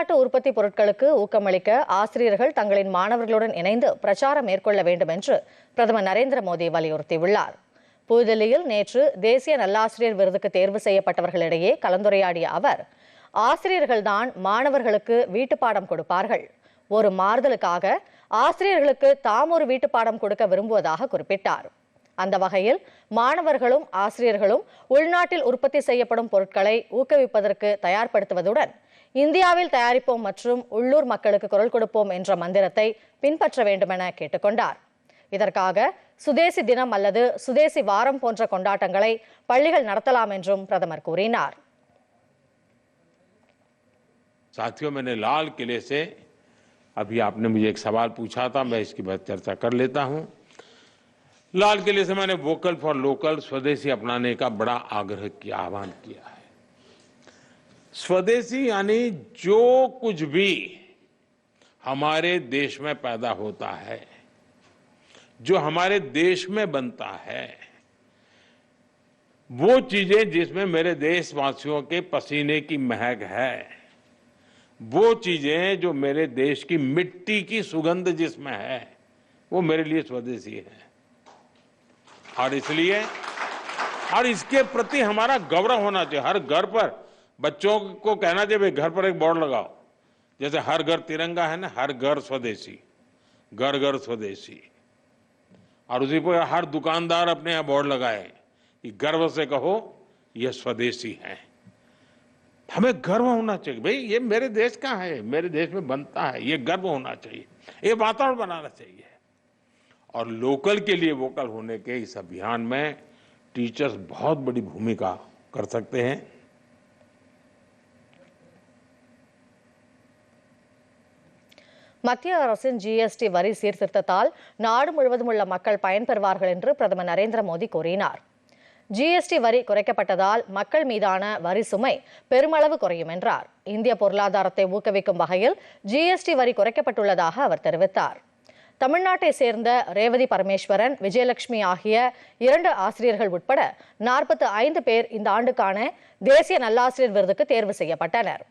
உள்நாட்டு உற்பத்தி பொருட்களுக்கு ஊக்கமளிக்க ஆசிரியர்கள் தங்களின் மாணவர்களுடன் இணைந்து பிரச்சாரம் மேற்கொள்ள வேண்டும் என்று பிரதமர் நரேந்திர மோடி வலியுறுத்தியுள்ளார். புதுதில்லியில் நேற்று தேசிய நல்லாசிரியர் விருதுக்கு தேர்வு செய்யப்பட்டவர்களிடையே கலந்துரையாடிய அவர் ஆசிரியர்கள்தான் மாணவர்களுக்கு வீட்டுப்பாடம் கொடுப்பார்கள். ஒரு மாறுதலுக்காக ஆசிரியர்களுக்கு தாம் ஒரு வீட்டுப்பாடம் கொடுக்க விரும்புவதாக குறிப்பிட்டார். அந்த வகையில் மாணவர்களும் ஆசிரியர்களும் உள்நாட்டில் உற்பத்தி செய்யப்படும் பொருட்களை ஊக்குவிப்பதற்கு தயார்படுத்துவதுடன் இந்தியாவில் தயாரிப்போம் மற்றும் உள்ளூர் மக்களுக்கு குரல் கொடுப்போம் என்ற மந்திரத்தை பின்பற்ற வேண்டுமென கேட்டுக்கொண்டார் இதற்காக சுதேசி தினம் அல்லது சுதேசி வாரம் போன்ற கொண்டாட்டங்களை பள்ளிகள் நடத்தலாம் என்றும் பிரதமர் கூறினார் साथियों मैंने लाल किले से अभी आपने मुझे एक सवाल पूछा था मैं इसकी बात चर्चा कर लेता हूं लाल किले से मैंने वोकल फॉर लोकल स्वदेशी अपनाने का बड़ा आग्रह किया आह्वान किया है स्वदेशी यानी जो कुछ भी हमारे देश में पैदा होता है, जो हमारे देश में बनता है, वो चीज़ें जिसमें मेरे देशवासियों के पसीने की महक है, वो चीज़ें जो मेरे देश की मिट्टी की सुगंध जिसमें है, वो मेरे लिए स्वदेशी है। और इसलिए, और इसके प्रति हमारा गौरव होना चाहिए, हर घर पर बच्चों को कहना चाहिए, भाई, घर पर एक बोर्ड लगाओ। जैसे हर घर तिरंगा है ना, हर घर स्वदेशी, घर घर स्वदेशी। और उसी पर हर दुकानदार अपने यहाँ बोर्ड लगाए कि गर्व से कहो यह स्वदेशी है। हमें गर्व होना चाहिए, भाई, ये मेरे देश का है, मेरे देश में बनता है, ये गर्व होना चाहिए, ये वातावरण बनाना चाहिए। और लोकल के लिए वोकल होने के इस अभियान में टीचर्स बहुत बड़ी भूमिका कर सकते हैं। மத்திய அரசின் ஜிஎஸ்டி வரி சீர்திருத்தத்தால் நாடு முழுவதும் உள்ள மக்கள் பயன்பெறுவார்கள் என்று பிரதமர் நரேந்திர மோடி கூறினார். ஜிஎஸ்டி வரி குறைக்கப்பட்டதால் மக்கள் மீதான வரி சுமை பெருமளவு குறையும் என்றார். இந்திய பொருளாதாரத்தை ஊக்குவிக்கும் வகையில் ஜிஎஸ்டி வரி குறைக்கப்பட்டுள்ளதாக அவர் தெரிவித்தார். தமிழ்நாட்டை சேர்ந்த ரேவதி பரமேஸ்வரன் விஜயலட்சுமி ஆகிய இரண்டு ஆசிரியர்கள் உட்பட நாற்பத்து ஐந்து பேர் இந்த ஆண்டுக்கான தேசிய நல்லாசிரியர் விருதுக்கு தேர்வு செய்யப்பட்டனர்.